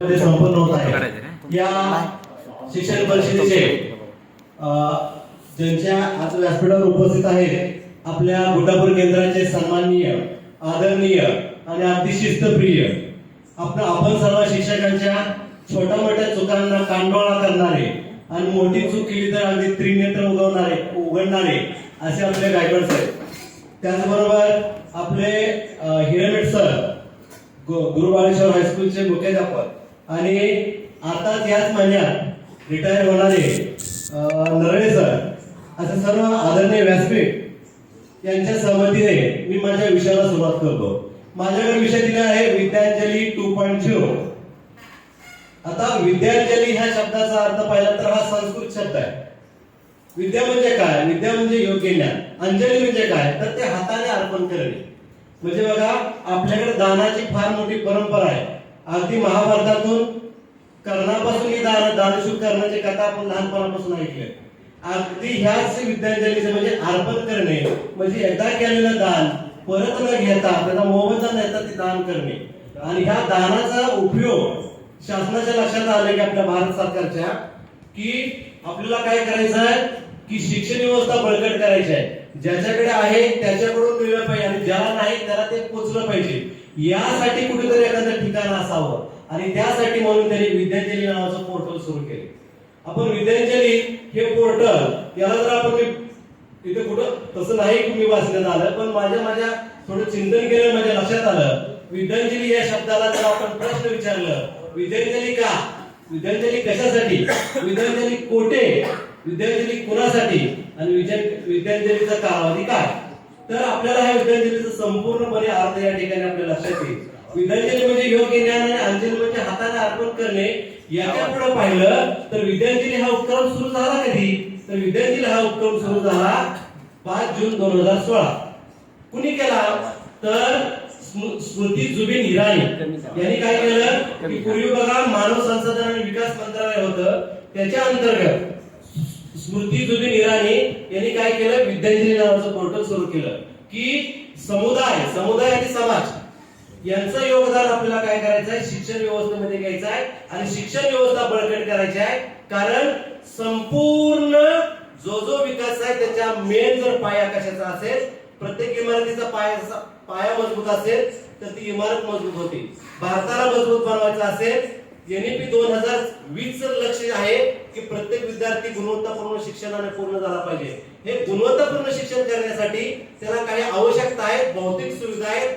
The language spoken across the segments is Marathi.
संपन्न होत आहे. या शिक्षण परिषदेचे ज्यांच्या आज व्यासपीठावर उपस्थित आहेत आपल्या गुड्डापूर केंद्राचे सन्माननीय आदरणीय आणि अगदी शिस्तप्रिय आपण आपण सर्व शिक्षकांच्या छोट्या मोठ्या चुकांना कांडोळा करणारे आणि मोठी चूक केली तर अगदी त्रिनेत्र उगवणारे उघडणारे असे आपले गायकवाड साहेब. त्याचबरोबर आपले हिरेमेट सर गु- गुरुबाळेश्वर हायस्कूलचे मुख्याध्यापक आणि आता याच महिन्यात रिटायर होणारे नरळे सर असे सर्व आदरणीय व्यासपीठ यांच्या सहमतीने मी माझ्या विषयाला सुरुवात करतो. माझ्याकडे विषय दिला आहे विद्यांजली टू पॉईंट झिरो. आता विद्यांजली ह्या शब्दाचा अर्थ पाहिला तर हा संस्कृत शब्द आहे. विद्या म्हणजे काय? विद्या म्हणजे योग्य ज्ञान. अंजली म्हणजे काय? तर ते हाताने अर्पण करणे. म्हणजे बघा आपल्याकडे दानाची फार मोठी परंपरा आहे. अगदी महाभारतातून कर्णापासून दान दानशूर करण्याची कथा आपण लहानपणापासून ऐकली अगदी ह्याच विद्यांजलीचे म्हणजे अर्पण करणे म्हणजे एकदा केलेलं दान परत न घेता त्याचा मोबदला न घेता ते दान करणे. आणि ह्या दानाचा उपयोग शासनाच्या लक्षात आले की आपल्या भारत सरकारच्या की आपल्याला काय करायचं आहे? की शिक्षण व्यवस्था बळकट करायची आहे. ज्याच्याकडे आहे त्याच्याकडून मिळलं पाहिजे. आणि ज्याला नाही त्याला ते पोचलं पाहिजे. यासाठी कुठेतरी एखादं ठिकाण असावं. आणि त्यासाठी म्हणून त्यांनी विद्यांजली नावाचं पोर्टल सुरू केले. आपण विद्यांजली हे पोर्टल याला जर आपण मी इथे कुठं तसं नाही की मी वाचण्यात आलं पण माझ्या माझ्या थोडं चिंतन केलं माझ्या लक्षात आलं. विद्यांजली या शब्दाला जर आपण प्रश्न विचारलं विद्यांजली का? विद्यांजली कशासाठी? विद्यांजली कोठे? विद्यांजली कुणासाठी? आणि विद्यांजलीचा कालावधी काय? तर आपल्याला ह्या विद्यांजलीचा संपूर्णपणे अर्थ या ठिकाणी आपल्या लक्षात येईल. विद्यांजली म्हणजे योग्य ज्ञान आणि अंजली म्हणजे हाताने अर्पण करणे याच्यापुढे पाहिलं तर विद्यांजली हा उपक्रम सुरू झाला कधी? तर विद्यांजली हा उपक्रम सुरू झाला पाच जून दोन हजार सोळा. कुणी केला? तर स्मृती जुबिन इराणी. यांनी काय केलं? की पूर्वी बघा मानव संसाधन आणि विकास मंत्रालय होतं. त्याच्या अंतर्गत स्मृती जुबिन इराणी यांनी काय केलं? विद्यांजली नावाचं पोर्टल सुरू केलं. की समुदाय समुदाय आणि समाज यांचं योगदान आपल्याला काय करायचं आहे शिक्षण व्यवस्थेमध्ये घ्यायचं आहे आणि शिक्षण व्यवस्था बळकट करायची आहे कारण संपूर्ण जो जो विकास आहे त्याच्या मेन जर पाया कशाचा असेल प्रत्येक इमारतीचा पाया पाया मजबूत असेल तर ती इमारत मजबूत होती. भारताला मजबूत बनवायचा असेल एनईपी दोन हजार वीस लक्ष आहे की प्रत्येक विद्यार्थी गुणवत्तापूर्ण शिक्षणाने पूर्ण झाला पाहिजे. हे गुणवत्तापूर्ण शिक्षण करण्यासाठी त्याला काही आवश्यकता आहेत भौतिक सुविधा आहेत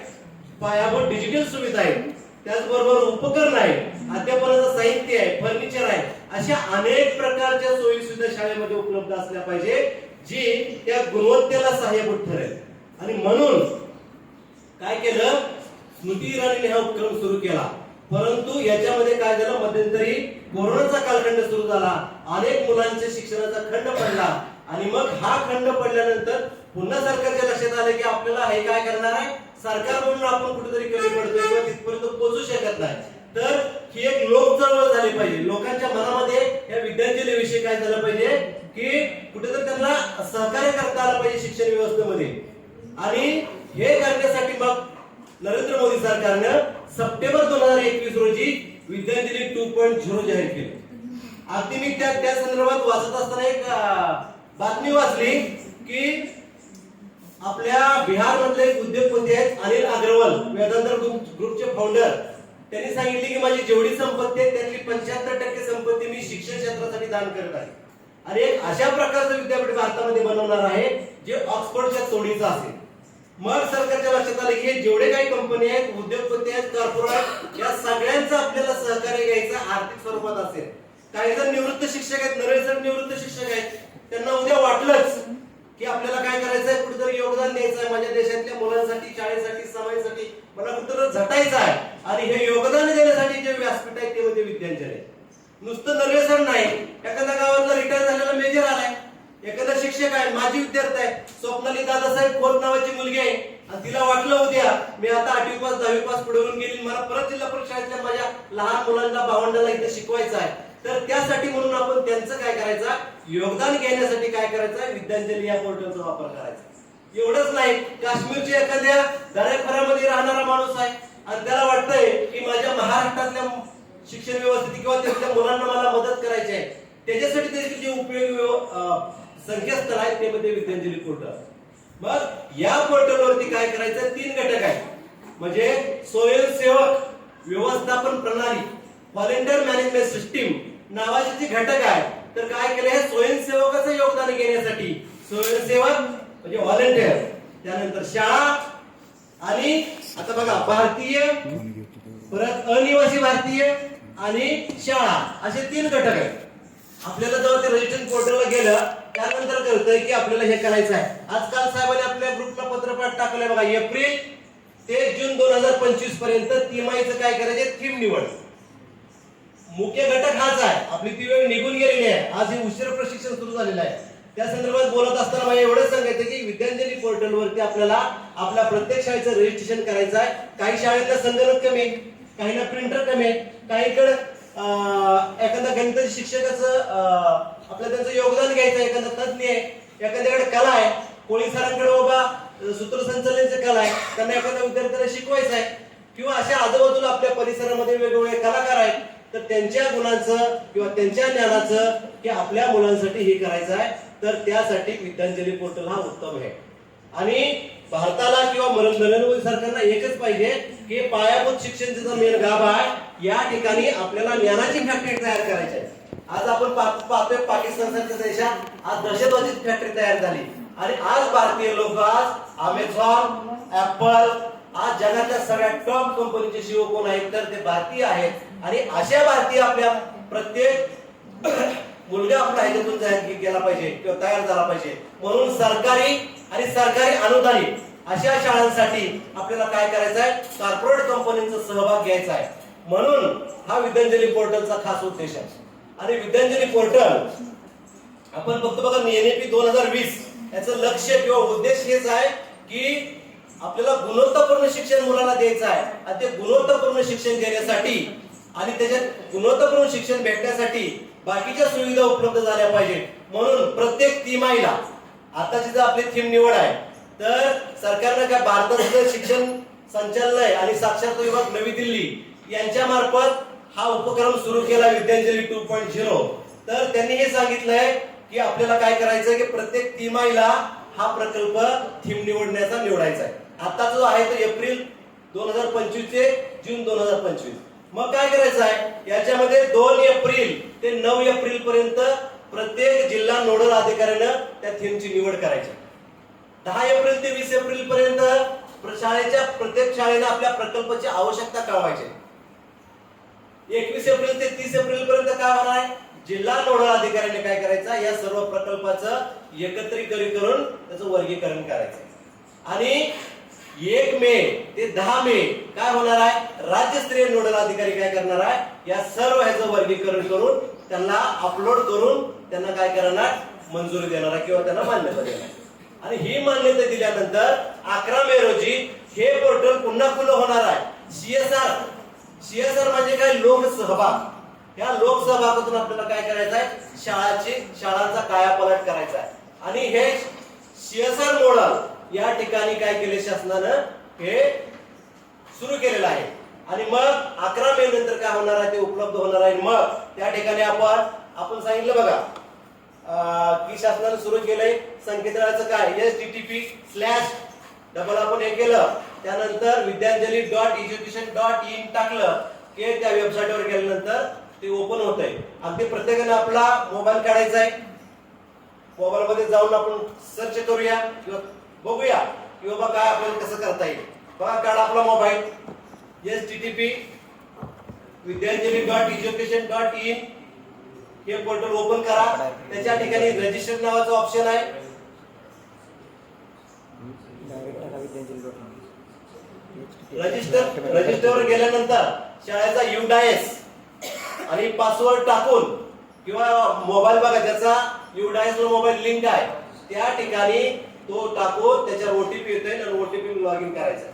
पायाभूत डिजिटल सुविधा आहेत. त्याचबरोबर उपकरण आहेत अध्यापनाचं साहित्य आहे फर्निचर आहे. अशा अनेक प्रकारच्या सोयी सुविधा शाळेमध्ये उपलब्ध असल्या पाहिजे जी त्या गुणवत्तेला सहाय्यभूत ठरेल. आणि म्हणून काय केलं? स्मृती इराणीने हा उपक्रम सुरू केला. परंतु याच्यामध्ये काय झालं? मध्यंतरी कोरोनाचा कालखंड सुरू झाला. अनेक मुलांच्या शिक्षणाचा खंड पडला. आणि मग हा खंड पडल्यानंतर पुन्हा सरकारच्या लक्षात आलं की आपल्याला हे काय करणार आहे? सरकार म्हणून आपण कुठेतरी कमी पडतोय किंवा तिथपर्यंत पोहोचू शकत नाही. तर ही एक लोक चळवळ झाली पाहिजे. लोकांच्या मनामध्ये या विद्यार्थी विषयी काय झालं पाहिजे? की कुठेतरी त्यांना सहकार्य करता आलं पाहिजे शिक्षण व्यवस्थेमध्ये. आणि हे करण्यासाठी मग नरेंद्र मोदी सरकारनं सप्टेंबर दोन हजार एकवीस रोजी विद्यार्थी टू पॉईंट झिरो जाहीर केलं. अगदी मी त्या त्या संदर्भात वाचत असताना एक बातमी वाचली की आपल्या बिहार मधले एक उद्योगपती आहेत अनिल अग्रवाल वेदांतर ग्रुप ग्रुपचे फाउंडर त्यांनी सांगितले की माझी जेवढी संपत्ती आहे त्यातली पंच्याहत्तर टक्के संपत्ती मी शिक्षण क्षेत्रासाठी दान करत आहे. आणि एक अशा प्रकारचं विद्यापीठ भारतामध्ये बनवणार आहे जे ऑक्सफर्डच्या तोडीचं असेल. मग सरकारच्या लक्षात आलं की हे जेवढे काही कंपनी आहेत उद्योगपती आहेत कॉर्पोरेट या सगळ्यांचं आपल्याला सहकार्य घ्यायचं आर्थिक स्वरूपात असेल. काही जण निवृत्त शिक्षक आहेत नरेश जण निवृत्त शिक्षक आहेत. त्यांना उद्या वाटलंच की आपल्याला काय करायचंय कुठेतरी योगदान द्यायचं आहे माझ्या देशातल्या मुलांसाठी शाळेसाठी समाजासाठी. मला कुठेतरी झटायचं आहे. आणि हे योगदान देण्यासाठी जे व्यासपीठ आहे ते म्हणजे विद्यांचल आहे नुसतं नर्वेसर नाही. एखाद्या गावातला रिटायर झालेला मेजर आलाय. एखादा शिक्षक आहे माझी विद्यार्थी आहे स्वप्नाली दादासाहेब खोत नावाची मुलगी आहे. आणि तिला वाटलं उद्या मी आता आठवी पास दहावी पास पुढे होऊन गेली मला परत जिल्हा परिषदेच्या माझ्या लहान मुलांना भावंडाला इथे शिकवायचं आहे. तर त्यासाठी म्हणून आपण त्यांचं काय करायचं? योगदान घेण्यासाठी काय करायचं? विद्यांजली या पोर्टलचा वापर करायचा. एवढंच नाही काश्मीरच्या एखाद्या दऱ्याखोऱ्यामध्ये राहणारा माणूस आहे. आणि त्याला वाटतंय की माझ्या महाराष्ट्रातल्या शिक्षण व्यवस्थेत किंवा त्यांच्या मुलांना मला मदत करायची आहे. त्याच्यासाठी देखील जे उपयोगी संकेतस्थळ आहेत ते म्हणजे विद्यांजली पोर्टल मग या पोर्टलवरती काय करायचं? तीन घटक आहेत. म्हणजे स्वयंसेवक व्यवस्थापन प्रणाली व्हॉलेंटियर मॅनेजमेंट सिस्टीम नावाचे जे घटक आहे तर काय केलं? हे स्वयंसेवकाचं योगदान घेण्यासाठी स्वयंसेवक म्हणजे व्हॉलेंटियर त्यानंतर शाळा आणि आता बघा भारतीय परत अनिवासी भारतीय आणि शाळा असे तीन घटक आहेत. आपल्याला जेव्हा ते रजिस्ट्रेशन पोर्टलला गेलं त्यानंतर कळतंय की आपल्याला हे करायचं आहे आजकाल साहेबांनी आपल्या ग्रुपला पत्रपाठ टाकलंय बघा एप्रिल ते जून दोन हजार पंचवीसपर्यंत तिमाहीचं काय करायचे थीम निवड. मुख्य घटक हाच आहे. आपली ती वेळ निघून गेलेली आहे. आज हे उशीर प्रशिक्षण सुरू झालेलं आहे. त्या संदर्भात बोलत असताना मला एवढंच सांगायचं की विद्यांजली पोर्टलवरती आपल्याला आपल्या प्रत्येक शाळेचं रजिस्ट्रेशन करायचं आहे काही शाळेतला संगणक कमी आहे काहीला प्रिंटर कमी आहे काहीकडे एखादा गणित शिक्षकाचं आपल्या आपलं त्यांचं योगदान घ्यायचं एखादा तज्ञ आहे एखाद्याकडे कला आहे कोळी सरांकडे बाबा अं, कला आहे त्यांना एखाद्या विद्यार्थ्याला शिकवायचं आहे किंवा अशा आजूबाजूला आपल्या परिसरामध्ये वेगवेगळे कलाकार आहेत तर त्यांच्या गुणांचं किंवा त्यांच्या ज्ञानाचं हे आपल्या मुलांसाठी हे करायचं आहे तर त्यासाठी विद्यांजली पोर्टल हा उत्तम आहे. आणि भारताला किंवा नरेंद्र मोदी सरकारला एकच पाहिजे की पायाभूत शिक्षण जो मेन गाभ आहे या ठिकाणी आपल्याला ज्ञानाची फॅक्टरी तयार करायची आहे. आज आपण पाहतोय पाकिस्तान सारख्या देशात आज दहशतवादी फॅक्टरी तयार झाली. आणि आज भारतीय लोक आज अमेझॉन ऍपल आज जगातल्या सगळ्या टॉप कंपनीचे शिव कोण आहेत तर ते भारतीय आहेत. आणि अशा भारतीय आपल्या प्रत्येक मुलगा आपला ह्याच्यातून जाहीर गेला पाहिजे किंवा तयार झाला पाहिजे. म्हणून सरकारी आणि सरकारी अनुदानित अशा शाळांसाठी आपल्याला काय करायचं आहे? कॉर्पोरेट कंपनीचा सहभाग घ्यायचा आहे. म्हणून हा विद्यांजली पोर्टलचा खास उद्देश आहे. आणि विद्यांजली पोर्टल आपण फक्त बघा एनएपी दोन हजार वीस याचं लक्ष किंवा उद्देश हेच आहे की आपल्याला गुणवत्तापूर्ण शिक्षण मुलाला द्यायचं आहे. आणि ते गुणवत्तापूर्ण शिक्षण देण्यासाठी आणि त्याच्यात गुणवत्तापूर्ण शिक्षण भेटण्यासाठी बाकीच्या सुविधा उपलब्ध झाल्या पाहिजे म्हणून प्रत्येक तिमाहीला आताची जर आपली थीम निवड आहे तर सरकारनं काय भारताचं शिक्षण संचालनालय आणि साक्षरता विभाग नवी दिल्ली यांच्या मार्फत हा उपक्रम सुरू केला विद्यांजली टू पॉईंट झिरो तर त्यांनी हे सांगितलंय की आपल्याला काय करायचं की प्रत्येक तिमाहीला हा प्रकल्प थीम निवडण्याचा निवडायचा आहे आता जो आहे तो एप्रिल दोन हजार पंचवीस ते जून दोन हजार पंचवीस. मग काय करायचं आहे याच्यामध्ये दोन एप्रिल ते नऊ एप्रिल पर्यंत प्रत्येक जिल्हा नोडल अधिकाऱ्यानं त्या थीमची निवड करायची. दहा एप्रिल ते वीस एप्रिल पर्यंत शाळेच्या प्रत्येक शाळेनं आपल्या प्रकल्पाची आवश्यकता कळवायची. एकवीस एप्रिल ते तीस एप्रिल पर्यंत काय होणार आहे? जिल्हा नोडल अधिकाऱ्याने काय करायचं? या सर्व प्रकल्पाचं एकत्रीकरण करून त्याचं वर्गीकरण करायचं. आणि एक मे ते दहा मे काय होणार आहे? राज्यस्तरीय नोडल अधिकारी काय करणार आहे? या सर्व ह्याचं वर्गीकरण करून त्यांना अपलोड करून त्यांना काय करणार? मंजुरी देणार आहे किंवा त्यांना मान्यता देणार. आणि ही मान्यता दिल्यानंतर अकरा मे रोजी हे पोर्टल पुन्हा खुलं होणार आहे. सीएसआर सीएसआर म्हणजे काय? लोकसहभाग या लोकसहभागातून आपल्याला काय करायचं आहे? शाळाची शाळांचा कायापालट करायचा आहे. आणि हे सीएसआर मॉडेल या ठिकाणी काय केले शासनानं? हे सुरू केलेलं आहे. आणि मग अकरा मे नंतर काय होणार आहे? ते उपलब्ध होणार आहे. मग त्या ठिकाणी आपण आपण सांगितलं बघा की शासनानं सुरू केलंय संकेतस्थळाचं काय? S D T P slash double आपण हे केलं. त्यानंतर Vidyanjali dot education dot in टाकलं. की त्या वेबसाईटवर गेल्यानंतर ते ओपन होत आहे आणि ते प्रत्येकाने आपला मोबाईल काढायचा आहे. मोबाईल मध्ये जाऊन आपण सर्च करूया किंवा बघूया की बाबा काय आपल्याला कसं करता येईल. बघा काढा आपला mobile S T T P Vidyanjali dot education dot in हे पोर्टल ओपन करा. त्याच्या ठिकाणी रजिस्टर नावाचं ऑप्शन आहे. रजिस्टर रजिस्टरवर गेल्यानंतर शाळेचा युडायस आणि पासवर्ड टाकून किंवा मोबाईल बघा ज्याचा युडायस वर मोबाईल लिंक आहे त्या ठिकाणी तो टाकून त्याच्यावर ओटीपी येतोय आणि ओटीपी लॉग इन करायचा.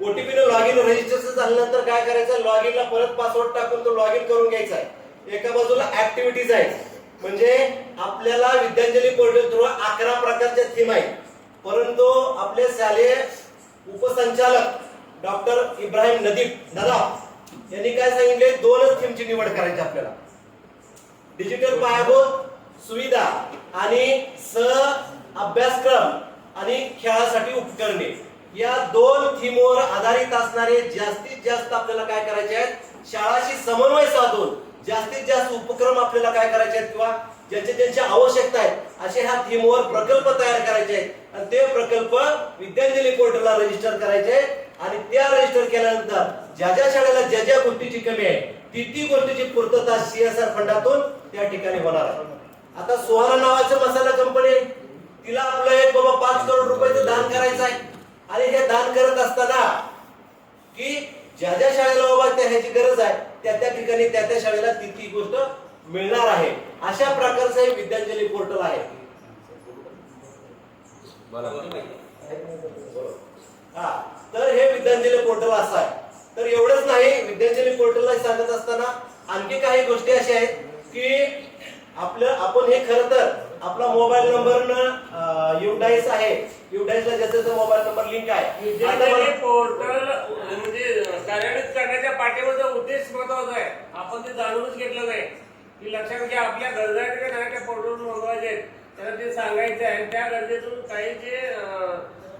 ओटीपी लॉग इन रजिस्टर झाल्यानंतर काय करायचं? लॉग इनला परत पासवर्ड टाकून तो लॉग इन करून घ्यायचा आहे. एका बाजूला ऍक्टिव्हिटीज आहेत. म्हणजे आपल्याला विद्यांजली पोर्टल थ्रू अकरा प्रकारच्या थीम आहेत. परंतु आपले शालेय उपसंचालक डॉक्टर इब्राहिम नदीप नदाफ यांनी काय सांगितले? दोनच थीमची निवड करायची आपल्याला. डिजिटल पायाभूत सुविधा आणि सह अभ्यासक्रम आणि खेळासाठी उपकरणे. या दोन थीमवर आधारित असणारे जास्तीत जास्त आपल्याला काय करायचे आहेत? शाळाशी समन्वय साधून जास्तीत जास्त उपक्रम आपल्याला काय करायचे आहेत किंवा ज्यांच्या ज्यांच्या आवश्यकता आहेत असे ह्या थीमवर प्रकल्प तयार करायचे आहेत. आणि ते प्रकल्प विद्यांजली पोर्टलला रजिस्टर करायचे आहेत. आणि त्या रजिस्टर केल्यानंतर ज्या ज्या शाळेला ज्या ज्या गोष्टीची कमी आहे ती ती गोष्टीची पूर्तता सीएसआर फंडातून त्या ठिकाणी होणार आहे. आता सोहाना नावाचं मसाला कंपनी आहे. तिला आपलं एक बाबा पाच करोड रुपयाचं दान करायचं आहे. आणि हे दान करत असताना की ज्या ज्या शाळेला बाबा त्या ह्याची गरज आहे त्या त्या ठिकाणी त्या त्या शाळेला ती ती गोष्ट मिळणार आहे. अशा प्रकारचं हे विद्यांजली पोर्टल आहे. हा तर हे विद्यांजली पोर्टल असं आहे. तर एवढंच नाही विद्यांजली पोर्टलला सांगत असताना आणखी काही गोष्टी अशा आहेत की आपलं आपण हे खरं तर आपला मोबाईल नंबर युडाईस आहे. युडाईसला ज्याचा मोबाईल नंबर लिंक आहे. पोर्टल म्हणजे कार्यान्वित करण्याच्या पाठीमागचा उद्देश महत्त्वाचा आहे. आपण ते जाणूनच घेतलं नाही. की लक्षात घ्या आपल्या गरजा आहेत का नाही त्या पोर्टलवर मागवायचे आहेत. त्यांना ते सांगायचं आहे आणि त्या गरजेतून काही जे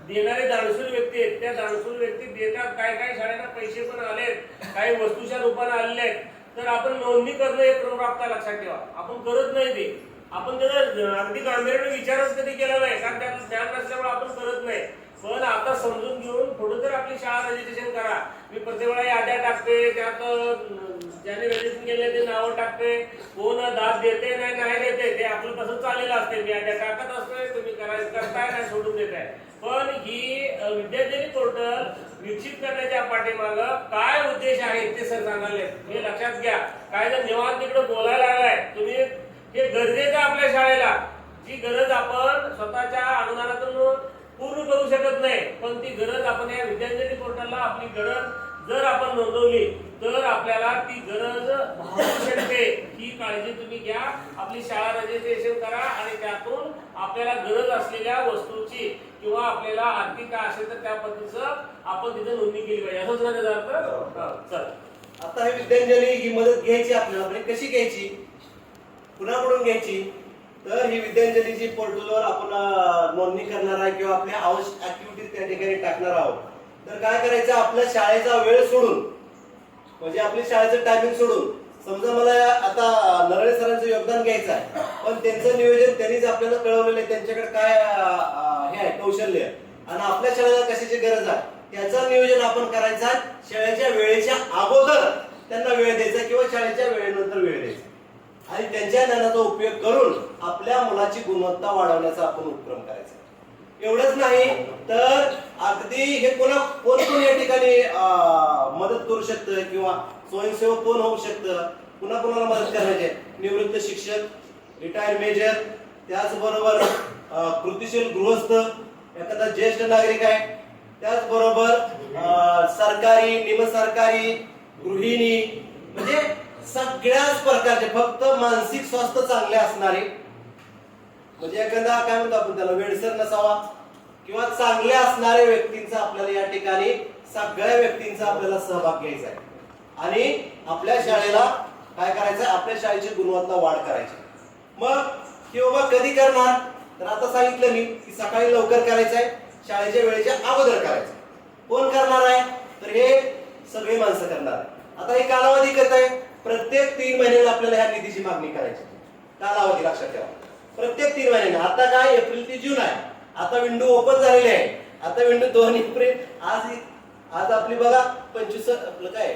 देणारे दानशूर व्यक्ती आहेत त्या दानशूर व्यक्ती देतात. काय काय शाळेला पैसे पण आलेत काही वस्तूच्या रूपाने आलेले आहेत. तर आपण नोंदणी करणं हे क्रमप्राप्त लक्षात ठेवा. आपण करत नाही ते. आपण त्याचा अगदी गांभीर्याने विचारच कधी केला नाही कारण त्याचं ज्ञान नसल्यामुळे आपण करत नाही. पण आता समजून घेऊन पुढे तर आपली शाळा रजिस्ट्रेशन करा. मी प्रत्येक वेळा याद्या टाकते त्यात ज्याने रजिस्ट्रेशन केले ते नावं टाकते. कोण दाद देते नाही नाही देते ते आपलं तसं चाललेलं असते मी याद्या टाकत असतोय तुम्ही करायचं करताय नाही सोडून देताय. पण ही विद्यार्थी पोर्टल विकसित करण्याच्या पाठीमाग काय उद्देश आहे ते सर सांगाले हे लक्षात घ्या. काय जर निवांत तिकडे बोलायला लागलाय तुम्ही हे गरजेचं आपल्या शाळेला. जी गरज आपण स्वतःच्या अनुदानातून पूर्ण करू शकत नाही. पण ती गरज आपण या विद्यार्थी पोर्टलला आपली गरज जर आपण नोंदवली तर आपल्याला ती गरज भागू शकते. ही काळजी तुम्ही घ्या. आपली शाळा रजिस्ट्रेशन करा आणि त्यातून आपल्याला गरज असलेल्या वस्तूची किंवा आपल्याला आर्थिक काय असेल तर त्या पद्धतीचं आपण तिथे नोंदणी केली पाहिजे. असंच ना त्याचा अर्थ? हा, चल. आता हे विद्यांजली ही मदत घ्यायची आपल्याला म्हणजे कशी घ्यायची? कुणाकडून घ्यायची? तर ही विद्यांजलीची पोर्टलवर आपण नोंदणी करणार आहे किंवा आपल्या आवश्यक ऍक्टिव्हिटीज त्या ठिकाणी टाकणार आहोत. तर काय करायचं? आपल्या शाळेचा वेळ सोडून म्हणजे आपली शाळेचं टायमिंग सोडून समजा मला आता नरळे सरांचं योगदान घ्यायचं आहे पण त्यांचं नियोजन त्यांनीच आपल्याला कळवलेलं आहे. त्यांच्याकडे काय हे आहे कौशल्य आणि आपल्या शाळेला कशाची गरज आहे? त्याचं नियोजन आपण करायचं आहे. शाळेच्या वेळेच्या अगोदर त्यांना वेळ द्यायचा किंवा शाळेच्या वेळेनंतर वेळ द्यायचा आणि त्यांच्या ज्ञानाचा उपयोग करून आपल्या मुलाची गुणवत्ता वाढवण्याचा आपण उपक्रम करायचा. एवढंच नाही तर अगदी हे कोणा कोण कोण या ठिकाणी मदत करू शकतं किंवा स्वयंसेवक कोण होऊ शकतं? पुन्हा कोणाला मदत करायचे? निवृत्त शिक्षक रिटायर मेजर त्याचबरोबर कृतीशील कृतिशील गृहस्थ एखादा ज्येष्ठ नागरिक आहे. त्याचबरोबर अं, सरकारी निमसरकारी गृहिणी म्हणजे सगळ्याच प्रकारचे फक्त मानसिक स्वास्थ्य चांगले असणारे. म्हणजे एखादा काय म्हणतो आपण त्याला वेडसर नसावा. किंवा चांगले असणाऱ्या व्यक्तींचा आपल्याला या ठिकाणी सगळ्या व्यक्तींचा आपल्याला सहभाग घ्यायचा आहे. आणि आपल्या शाळेला काय करायचं आपल्या शाळेची गुणवत्ता वाढ करायची. मग की बाबा कधी करणार? तर आता सांगितलं मी की सकाळी लवकर करायचं आहे शाळेच्या वेळेच्या अगोदर करायचं कोण करणार आहे? तर हे सगळे माणसं करणार आहे आता हे कालावधी करत आहे? प्रत्येक तीन महिन्याला आपल्याला ह्या निधीची मागणी करायची कालावधी लक्षात ठेवा. प्रत्येक तीन महिन्याने. आता काय? एप्रिल ते जून आहे. आता विंडो ओपन झालेले आहे. आता विंडो दोन एप्रिल. आज आज आपली बघा पंचवीस आपलं काय?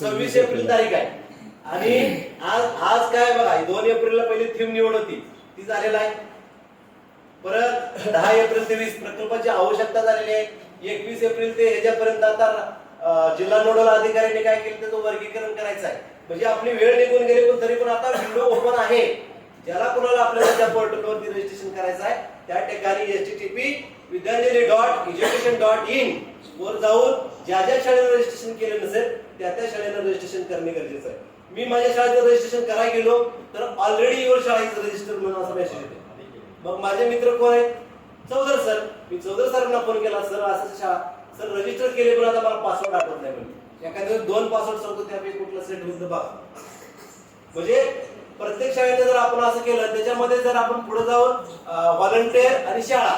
सव्वीस एप्रिल तारीख आहे. आणि आज आज काय बघा दोन एप्रिलला पहिली थीम निवड होती. ती झालेला आहे. परत दहा एप्रिल ते वीस. प्रकल्पाची आवश्यकता झालेली आहे. एकवीस एप्रिल ते ह्याच्यापर्यंत आता जिल्हा नोडल अधिकाऱ्यांनी काय केलं त्याचं वर्गीकरण करायचं आहे. म्हणजे आपली वेळ निघून गेली पण तरी पण आता विंडो ओपन आहे. ज्याला कोणाला आपल्याला त्या पोर्टलवरती रजिस्ट्रेशन करायचं आहे त्या ठिकाणी S T T P Vidyanjali dot education dot in वर जाऊन ज्या ज्या शाळेनं रजिस्ट्रेशन केलं नसेल त्या त्या शाळेनं रजिस्ट्रेशन करणे गरजेचं आहे. मी माझ्या शाळेचं रजिस्ट्रेशन करायला गेलो तर ऑलरेडी युअर शाळेचं रजिस्टर म्हणून असा मेसेज येतो मग माझे मित्र कोण आहेत? चौधर सर. मी चौधर सरांना फोन केला सर असं शाळा सर रजिस्टर केले पण आता मला पासवर्ड आठवत नाही म्हणजे एखाद्या दोन पासवर्ड सांगतो त्यापैकी कुठला सेट होईल बघा. म्हणजे प्रत्येक शाळेने जर आपण असं केलं त्याच्यामध्ये जर आपण पुढे जाऊन व्हॉलंटिअर आणि शाळा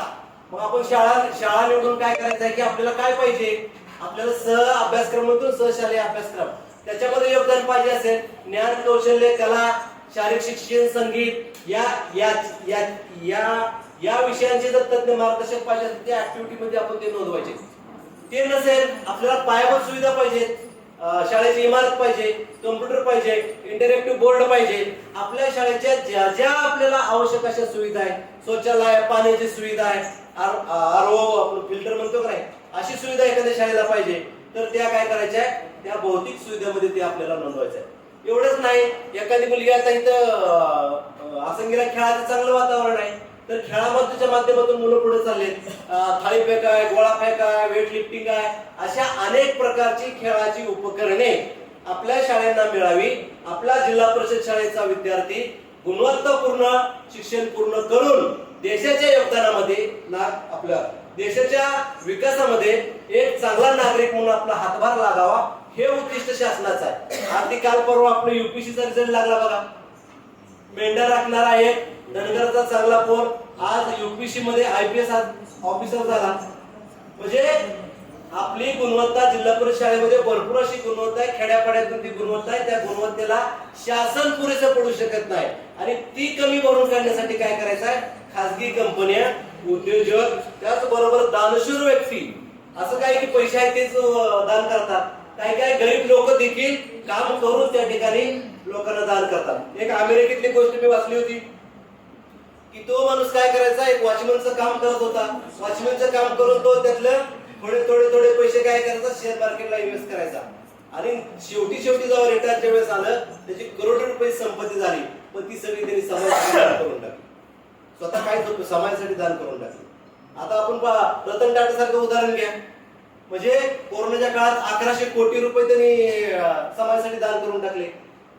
मग आपण शाळा शाळा निवडून काय करायचं आहे की आपल्याला काय पाहिजे? आपल्याला सह अभ्यासक्रमातून सहशालेय अभ्यासक्रम. त्याच्यामध्ये योगदान पाहिजे असेल ज्ञान कौशल्य कला शारीरिक शिक्षण संगीत या या या या या विषयांचे जर तज्ञ मार्गदर्शक पाहिजे असेल त्या ऍक्टिव्हिटी मध्ये आपण ते नोंदवायचे. ते नसेल आपल्याला पायाभूत सुविधा पाहिजेत शाळेची इमारत पाहिजे कम्प्युटर पाहिजे इंटरॅक्टिव्ह बोर्ड पाहिजे. आपल्या शाळेच्या ज्या ज्या आपल्याला आवश्यक अशा सुविधा आहे शौचालय पाण्याची सुविधा आहे आर ओ आपण फिल्टर म्हणतो का नाही अशी सुविधा एखाद्या शाळेला पाहिजे तर त्या काय करायच्या आहे त्या भौतिक सुविधेमध्ये ते आपल्याला नोंदवायचं आहे एवढंच नाही एखादी मुलगी आता इथं अं, आसंगीला खेळाचं चांगलं वातावरण आहे तर खेळामध्येच्या माध्यमातून मुलं पुढे चाललेत. थाळी फेक आहे गोळा फेक आहे वेट लिफ्टिंग आहे अशा अनेक प्रकारची खेळाची उपकरणे आपल्या शाळेंना मिळावी. आपला जिल्हा परिषद शाळेचा विद्यार्थी गुणवत्तापूर्ण शिक्षण पूर्ण करून देशाच्या योगदानामध्ये ना आपल्या देशाच्या विकासामध्ये एक चांगला नागरिक म्हणून आपला हातभार लागावा हे उद्दिष्ट शासनाचं आहे. अगदी काल परवा आपलं युपीसीचा रिझल्ट लागला बघा. मेंढा राखणारा एक धनगरचा चांगला पोर. आज युपीसी मध्ये आयपीएस ऑफिसर झाला. म्हणजे आपली गुणवत्ता जिल्हा परिषद शाळेमध्ये भरपूर अशी गुणवत्ता आहे. खेड्यापाड्यातून ती गुणवत्ता आहे. त्या गुणवत्तेला शासन पुरेसं पडू शकत नाही. आणि ती कमी भरून काढण्यासाठी काय करायचं आहे? खासगी कंपन्या उद्योजक त्याचबरोबर दानशूर व्यक्ती. असं काय की पैसे आहेत तेच दान करतात. काही काही गरीब लोक देखील काम करून त्या ठिकाणी लोकांना दान करतात. एक अमेरिकेतली गोष्ट मी वाचली होती. की तो माणूस काय करायचा? एक वॉचमनचं काम करत होता. वॉचमनचं काम करून तो त्यातलं थोडे थोडे थोडे पैसे काय करायचा? शेअर मार्केटला इन्व्हेस्ट करायचा. आणि शेवटी शेवटी जेव्हा रिटायरच्या वेळेस आलं त्याची करोड रुपये संपत्ती झाली. पण ती सगळी त्यांनी समाजासाठी दान करून टाकली. स्वतः काय समाजासाठी दान करून टाकली. आता आपण पहा रतन टाटा सारखं उदाहरण घ्या. म्हणजे कोरोनाच्या काळात अकराशे कोटी रुपये त्यांनी समाजासाठी दान करून टाकले.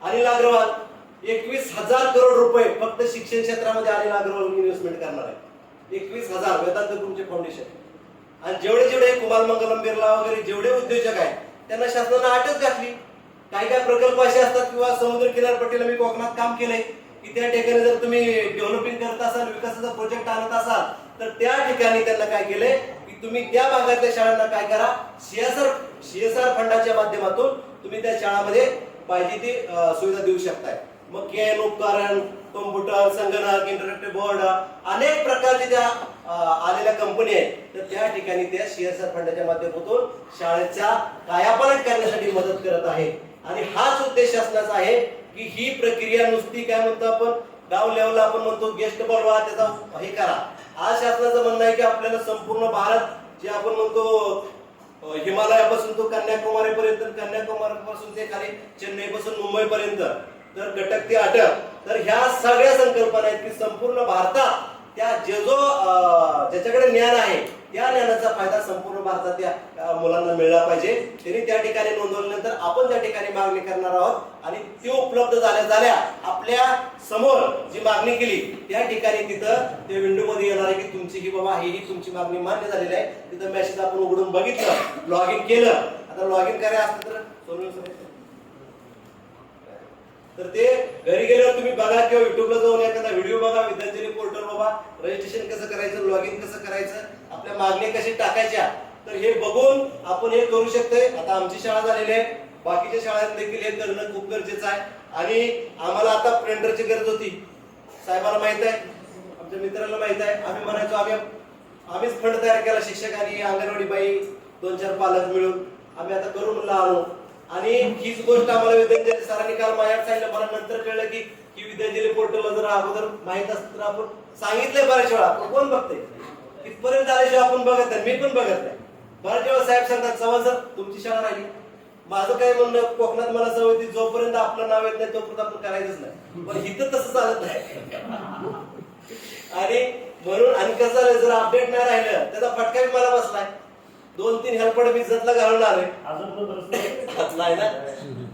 अनिल अग्रवाल एकवीस हजार करोड रुपये फक्त शिक्षण क्षेत्रामध्ये आलेला अग्रवाल इन्व्हेस्टमेंट करणार आहे. एकवीस हजार वेदांत ग्रुपचे फाउंडेशन आणि जेवढे जेवढे कुमार मंगलम बिर्ला वगैरे जेवढे उद्योजक आहेत त्यांना शासनानं अटक घातली. काही काही प्रकल्प असे असतात किंवा समुद्र किनारपट्टीला मी कोकणात काम केलंय की त्या ठिकाणी जर तुम्ही डेव्हलपिंग करत असाल विकासाचा प्रोजेक्ट आणत असाल तर त्या ठिकाणी त्यांना काय केलंय की तुम्ही त्या भागातल्या शाळांना काय करा सीएसआर सीएसआर फंडाच्या माध्यमातून तुम्ही त्या शाळामध्ये पाहिजे ती सुविधा देऊ शकताय. मग केन उपकरण कॉम्प्युटर संगणक इंटरनेट बोर्ड अनेक प्रकारचे त्या आलेल्या कंपनी आहेत. तर त्या ठिकाणी त्या सीएसआर फंडाच्या माध्यमातून शाळेच्या कायापालट करण्यासाठी मदत करत आहे आणि हाच उद्देश शासनाचा आहे की ही प्रक्रिया नुसती काय म्हणतो आपण? गाव लेवलला आपण म्हणतो गेस्ट बोलवा त्याचा हे करा. आज शासनाचं म्हणणं आहे की आपल्याला संपूर्ण भारत जे आपण म्हणतो हिमालयापासून तो कन्याकुमारी पर्यंत कन्याकुमारी पासून ते खाली चेन्नई पासून मुंबई पर्यंत तर घटक ते अटक तर ह्या सगळ्या संकल्पना आहेत की संपूर्ण भारतात त्या जे जो ज्याच्याकडे ज्ञान आहे त्या ज्ञानाचा फायदा संपूर्ण भारतात त्या मुलांना मिळला पाहिजे. त्यांनी त्या ठिकाणी नोंदवल्यानंतर आपण त्या ठिकाणी मागणी करणार आहोत आणि ते उपलब्ध झाल्या झाल्या आपल्यासमोर जी मागणी केली त्या ठिकाणी तिथं ते विंडो मध्ये येणार आहे की तुमची ही बाबा ही तुमची मागणी मान्य झालेली आहे. तिथं मेसेज आपण उघडून बघितलं लॉग इन केलं. आता लॉग इन करायचं असतं तर सर तर ते घरी गेल्यावर तुम्ही बघा किंवा युट्यूबला जाऊन एखादा व्हिडिओ बघा विद्यार्थी पोर्टल बाबा रजिस्ट्रेशन कसं करायचं लॉग इन कसं करायचं आपल्या मागण्या कशी टाकायच्या तर हे बघून आपण हे करू शकतोय. आता आमची शाळा झालेली आहे. बाकीच्या शाळांत देखील हे करणं खूप गरजेचं आहे. आणि आम्हाला आता प्रिंटरची गरज होती. साहेबाला माहीत आहे आमच्या मित्राला माहीत आहे. आम्ही म्हणायचो आम्ही आम्हीच फंड तयार केला शिक्षकांनी अंगणवाडी बाई दोन चार पालक मिळून. आम्ही आता करून म्हणलं आलो आणि हीच गोष्ट आम्हाला विद्यार्थी सरांनी काल माझ्यात सांगितलं. मला नंतर कळलं की की विद्यार्थी पोर्टलला जर अगोदर माहीत असतं तर आपण सांगितलंय बऱ्याच वेळा. आपण कोण बघते इथपर्यंत आल्याशिवाय आपण बघत नाही. मी पण बघत नाही. बऱ्याच वेळा साहेब सांगतात चव्हाण सर तुमची शाळा राहिली. माझं काय म्हणणं कोकणात मला सवय होती जोपर्यंत आपलं नाव येत नाही तोपर्यंत आपण करायचंच नाही. पण इथं तसं चालत नाही. आणि म्हणून आणि कसं झालं जर अपडेट नाही राहिलं त्याचा फटका मला बसलाय. दोन तीन हेल्पड मी जतला घालून आलोय अजून पण घातलाय ना?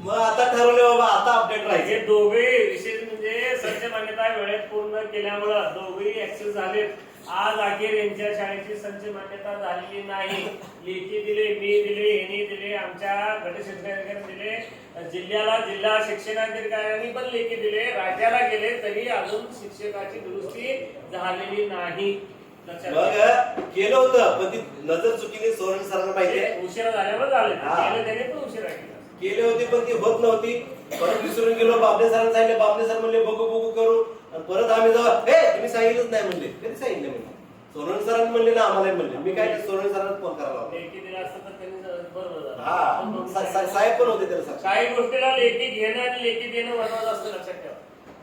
मग आता ठरवले बाबा आता अपडेट राहायचे. हे दोघेही विशेष म्हणजे संच मान्यता वेळेत पूर्ण केल्यामुळं दोघेही ऍक्सेस झालेत. आज अखेर यांच्या शाळेची संच मान्यता झालेली नाही. लेखी दिले मी दिले यांनी दिले आमच्या गटशिक्षणाधिकारी दिले जिल्ह्याला जिल्हा शिक्षणाधिकाऱ्यांनी पण लेखी दिले राज्याला गेले तरी अजून शिक्षकाची दुरुस्ती झालेली नाही. मग. केलं होतं पण ती नजर चुकीने सोरण सरांना ते उशिरा झाल्यावर झाले. केलं त्याने पण उशिरा केलं. केले होते पण ती होत नव्हती. परत विसरून गेलो बाबले सरांना सांगितलं बाबले सर म्हणले बघू बघू करू. आणि परत आम्ही जाऊ. हे तुम्ही सांगितलंच नाही म्हणले. कधी सांगितलं म्हणले सोनवणे सरांनी म्हणले ना आम्हाला म्हणले. मी काय सोनवणे सरांना फोन करायला. हा. साहेब पण होते त्याला काही गोष्टीला लेखी घेणं आणि लेखी देणं महत्वाचं असतं लक्षात ठेवा.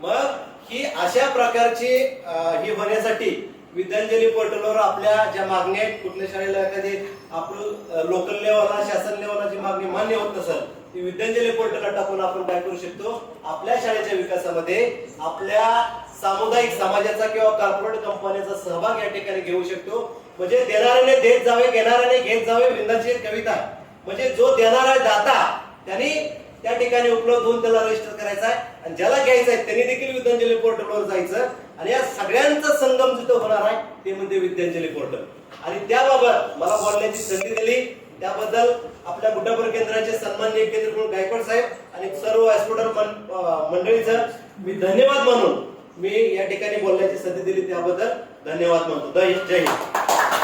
मग ही अशा प्रकारची ही होण्यासाठी विद्यांजली पोर्टलवर आपल्या ज्या मागण्या आहेत कुठल्या शाळेला एखादी आपण लोकल लेवलला शासन लेवलला जी मागणी मान्य होत नसेल ती विद्यांजली पोर्टलला टाकून आपण काय करू शकतो? आपल्या शाळेच्या विकासामध्ये आपल्या सामुदायिक समाजाचा किंवा कॉर्पोरेट कंपन्यांचा सहभाग या ठिकाणी घेऊ शकतो. म्हणजे देणाऱ्याने देत जावे घेणाऱ्याने घेत जावे वृंदाची कविता. म्हणजे जो देणारा दाता त्यांनी त्या ठिकाणी उपलब्ध होऊन त्याला रजिस्टर करायचा आहे. आणि ज्याला घ्यायचं आहे त्यांनी देखील विद्यांजली पोर्टलवर जायचं. आणि या सगळ्यांचा संगम जिथं होणार आहे ते म्हणजे विद्यांजली पोर्टल आणि त्याबाबत मला बोलण्याची संधी दिली. त्याबद्दल आपल्या गुटापूर केंद्राचे सन्मान्य केंद्र गायकवाड साहेब आणि सर्व हॉस्पिटल मंडळीचं मी धन्यवाद म्हणून मी या ठिकाणी बोलण्याची संधी दिली त्याबद्दल. धन्यवाद मानतो जय हिंद.